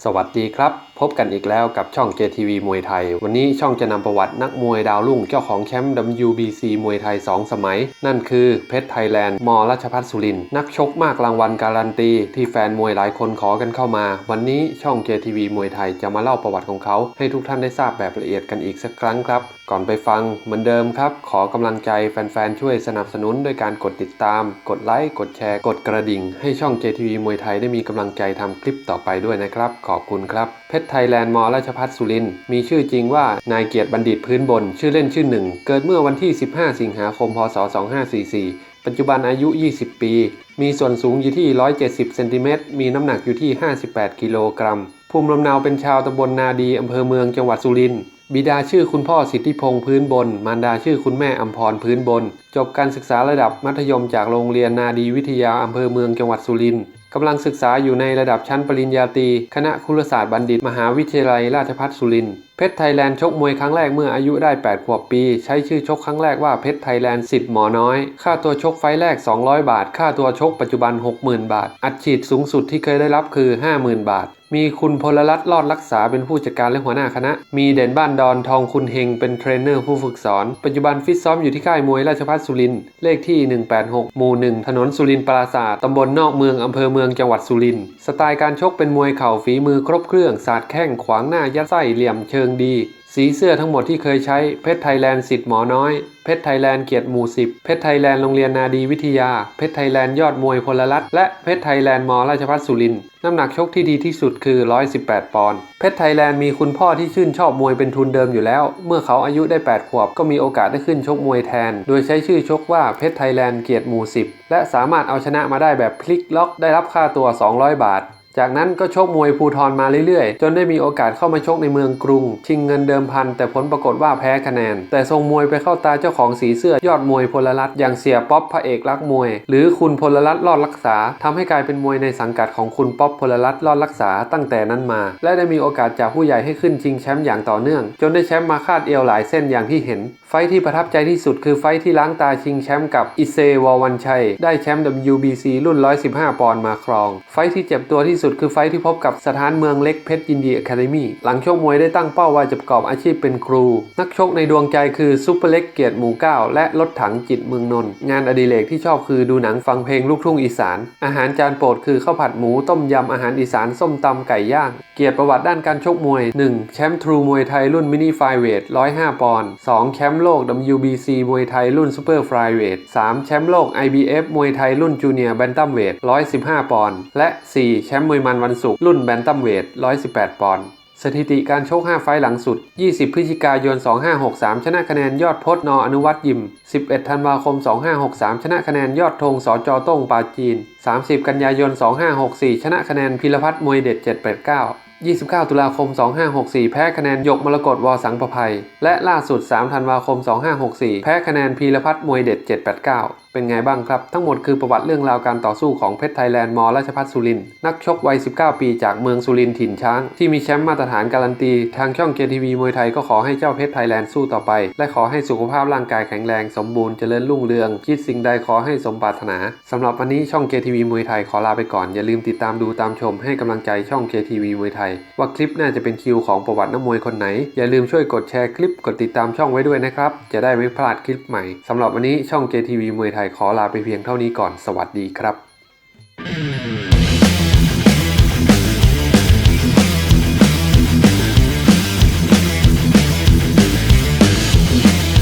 สวัสดีครับ พบกันอีกแล้วกับช่อง JTV มวยไทย วันนี้ช่องจะนำประวัตินักมวยดาวรุ่งเจ้าของแชมป์ WBC มวยไทย 2 สมัย นั่นคือเพชรไทยแลนด์มรัชพัฒน์สุรินนักชกมากรางวัลการันตี ที่แฟนมวยหลายคนขอกันเข้ามา วันนี้ช่อง JTV มวยไทยจะมาเล่าประวัติของเขา ให้ทุกท่านได้ทราบแบบละเอียดกันอีกสักครั้งครับ ก่อนไปฟังเหมือนเดิมครับ ขอกำลังใจแฟนๆช่วยสนับสนุนด้วยการกดติดตาม กดไลค์กดแชร์ กดกระดิ่ง ให้ช่อง JTV มวยไทยได้มีกำลังใจทำคลิปต่อไปด้วยนะครับขอบคุณครับ เพชรไทยแลนด์มอราชพัฒน์สุริน มีชื่อจริงว่านายเกียรติบัณฑิตพื้นบน ชื่อเล่นชื่อหนึ่ง เกิดเมื่อวันที่ 15 สิงหาคม พศ 2544 ปัจจุบันอายุ 20 ปี มีส่วนสูงอยู่ที่ 170 เซนติเมตร มีน้ำหนักอยู่ที่ 58 กิโลกรัม ภูมิลำเนาเป็นชาวตำบลนาดีอำเภอเมืองจังหวัดสุรินทร์บิดาชื่อคุณพ่อสิทธิพงษ์พื้นบน มารดาชื่อคุณแม่อัมพรพื้นบน จบการศึกษาระดับมัธยมจากโรงเรียนนาดีวิทยาอำเภอเมืองจังหวัดสุรินทร์ กำลังศึกษาอยู่ในระดับชั้นปริญญาตรีคณะคุรศาสตร์บัณฑิต มหาวิทยาลัยราชภัฏสุรินทร์ ชรไทยแลนด์ชกมวยครั้งแรกเมื่ออายุได้ 8 ขวบปี ใช้ชื่อชกครั้งแรกว่าเพชรไทยแลนด์สิทธิ์หมอน้อย ค่าตัวชกไฟล์แรก 200 บาท ค่าตัวชกปัจจุบัน 60,000 บาท อัดฉีดสูงสุดที่เคยได้รับคือ 50,000 บาทมีคุณพลรัตน์รอดรักษาเป็นผู้จัดการและหัวหน้าคณะ มีเด่นบ้านดอนทองคุณเฮงเป็นเทรนเนอร์ผู้ฝึกสอน ปัจจุบันฟิตซ้อมอยู่ที่ค่ายมวยราชภัฏสุริน เลขที่ 186 หมู่ 1 ถนนสุรินทร์ปราศาสตร์ตำบลนอกเมือง อำเภอเมืองจังหวัดสุริน สไตล์การชกเป็นมวยเข่าฝีมือครบเครื่อง สาดแข้งขวางหน้ายัดไส้เหลี่ยมเชิงดี สีเสื้อทั้งหมดที่เคยใช้เพชรไทยแลนด์สิทธิ์หมอน้อย เพชรไทยแลนด์เกียรติหมู่สิบเพชรไทยแลนด์โรงเรียนนาดีวิทยา เพชรไทยแลนด์ยอดมวยพลรัตน์และเพชรไทยแลนด์มอราชภัฏสุรินทร์น้ำหนักชกที่ดีที่สุดคือ 118 ปอนด์ เพชรไทยแลนด์มีคุณพ่อที่ชื่นชอบมวยเป็นทุนเดิมอยู่แล้ว เมื่อเขาอายุได้ 8 ขวบ ก็มีโอกาสได้ขึ้นชกมวยแทน โดยใช้ชื่อชกว่าเพชรไทยแลนด์เกียรติหมู่สิบและสามารถเอาชนะมาได้แบบพลิกล็อกได้รับค่าตัว 200 บาท จากนั้นก็ชกมวยภูทรมาเรื่อยๆ จนได้มีโอกาสเข้ามาชกในเมืองกรุง ชิงเงินเดิมพัน แต่ผลปรากฏว่าแพ้คะแนน แต่ทรงมวยไปเข้าตาเจ้าของสีเสื้อยอดมวยพลรัตอย่างเสียป๊อปพระเอกรักมวย หรือคุณพลรัตรอดรักษาทำให้กลายเป็นมวยในสังกัดของคุณป๊อปพลรัตรอดรักษาตั้งแต่นั้นมา และได้มีโอกาสจากผู้ใหญ่ให้ขึ้นชิงแชมป์อย่างต่อเนื่อง จนได้แชมป์มาคาดเอวหลายเส้นอย่างที่เห็น ไฟที่ประทับใจที่สุดคือไฟที่ล้างตาชิงแชมป์กับอิเซวอวันชัยได้แชมป์ WBC รุ่น 115 ปอนด์มาครอง ไฟท์ที่เจ็บตัวที่สุดคือไฟที่พบกับสถานเมืองเล็กเพชรยินดีอะคาเดมี่หลังชกมวยได้ตั้งเป้าว่าจะประกอบอาชีพเป็นครู นักชกในดวงใจคือซุปเปอร์เล็กเกียรติหมู่เก้าและรถถังจิตเมืองนนท์งานอดิเรกที่ชอบคือดูหนังฟังเพลงลูกทุ่งอีสาน อาหารจานโปรดคือข้าวผัดหมูต้มยำอาหารอีสานส้มตำไก่ย่าง เกียรติประวัติด้านการชกมวย 1. แชมป์ทรูมวยไทยรุ่นมินิไฟเวท105 ปอนด์ 2. แชมป์โลก WBC มวยไทยรุ่นซูเปอร์ไฟเวท 3. แชมป์โลก IBF มวยไทยรุ่นจูเนียร์แบนตัมเวท115 ปอนด์ และ 4. แชมป์วยมันวันศุกร์รุ่นแบนตัมเวท 118 ปอนด์สถิติการชก 5 ไฟหลังสุด 20 พฤศจิกายน 2563 ชนะคะแนนยอดพจน์นอนุวัตยิม 11 ธันวาคม 2563 ชนะคะแนนยอดธงสจโต้งปาจีน 30 กันยายน 2564 ชนะคะแนนพิรพัฒน์มวยเด็ด 789 29 ตุลาคม 2564 แพ้คะแนนยกมรกตวอสังประภัย และล่าสุด 3 ธันวาคม 2564 แพ้คะแนนพีรพัฒน์มวยเด็ด 789 เป็นไงบ้างครับ ทั้งหมดคือประวัติเรื่องราวการต่อสู้ของเพชรไทยแลนด์มอราชพัฒสุรินนักชกวัย 19 ปีจากเมืองสุรินทร์ถิ่นช้าง ที่มีแชมป์มาตรฐานการันตี ทางช่องเกทีวีมวยไทยก็ขอให้เจ้าเพชรไทยแลนด์สู้ต่อไป และขอให้สุขภาพร่างกายแข็งแรงสมบูรณ์เจริญรุ่งเรือง คิดสิ่งใดขอให้สมปรารถนาสำหรับวันนี้ช่องเกทีวีมวยไทยขอลาไปก่อนอย่าลืมติดตามดูตามชมให้กำลังใจช่องเกทีวีมวยไทยว่าคลิปน่าจะเป็นคิวของประวัตินักมวยคนไหน อย่าลืมช่วยกดแชร์คลิปกดติดตามช่องไว้ด้วยนะครับ จะได้ไม่พลาดคลิปใหม่สำหรับวันนี้ช่อง JTV มวยไทยขอลาไปเพียงเท่านี้ก่อนสวัสดีครับ